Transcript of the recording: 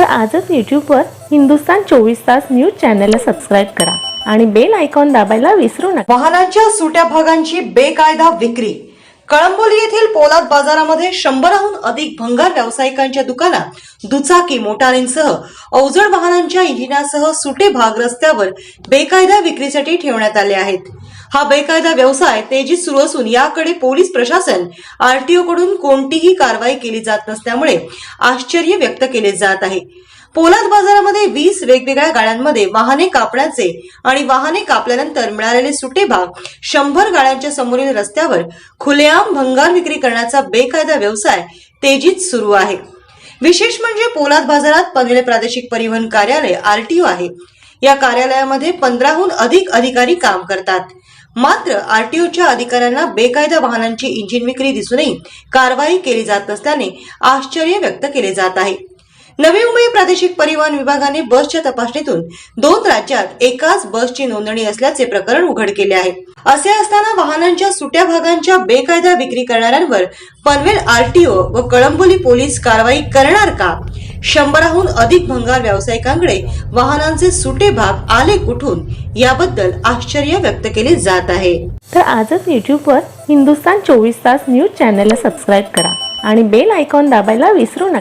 तर आजच यूट्यूबवर हिंदुस्तान चोवीस तास न्यूज चॅनलला सबस्क्राईब करा आणि बेल आयकॉन दाबायला विसरू नका. वाहनांच्या सुट्या भागांची बेकायदा विक्री. कळंबोली येथील पोलाद बाजारामध्ये शंभराहून अधिक भंगार व्यावसायिकांच्या दुकानात दुचाकी मोटारींसह अवजड वाहनांच्या इंजिनासह सुटे भाग रस्त्यावर बेकायदा विक्रीसाठी ठेवण्यात आले आहेत. हा बेकायदा व्यवसाय तेजीत सुरू असून याकडे पोलीस प्रशासन आरटीओ कडून कोणतीही कारवाई केली जात नसल्यामुळे आश्चर्य व्यक्त केले जात आहे. पोलाद बाजारामध्ये वीस वेगवेगळ्या गाड्यांमध्ये वाहने कापण्याचे आणि वाहने कापल्यानंतर मिळालेले सुटे भाग शंभर गाड्यांच्या समोरील रस्त्यावर खुलेआम भंगार विक्री करण्याचा बेकायदा व्यवसाय तेजीत सुरू आहे. विशेष म्हणजे पोलाद बाजारात पनवेल प्रादेशिक परिवहन कार्यालय आरटीओ आहे. या कार्यालयामध्ये पंधराहून अधिक अधिकारी काम करतात. मात्र आरटीओच्या अधिकाऱ्यांना बेकायदा वाहनांची इंजिन विक्री दिसूनही कारवाई केली जात नसल्याने आश्चर्य व्यक्त केले जात आहे. नवी मुंबई प्रादेशिक परिवहन विभागाने बसच्या तपासणीतून दोन राज्यात एकाच बसची नोंदणी असल्याचे प्रकरण उघड केले आहे. असे असताना वाहनांच्या सुट्या भागांच्या बेकायदा विक्री करणाऱ्यांवर पनवेल आरटीओ व कळंबोली पोलीस कारवाई करणार का? शंभराहून अधिक भंगार व्यावसायिकांकडे वाहनांचे सुटे भाग आले कुठून? याबद्दल आश्चर्य व्यक्त केले जात आहे. तर आजच यूट्यूबवर हिंदुस्तान चोवीस तास न्यूज चॅनलला सबस्क्राईब करा आणि बेल आयकॉन दाबायला विसरू नका.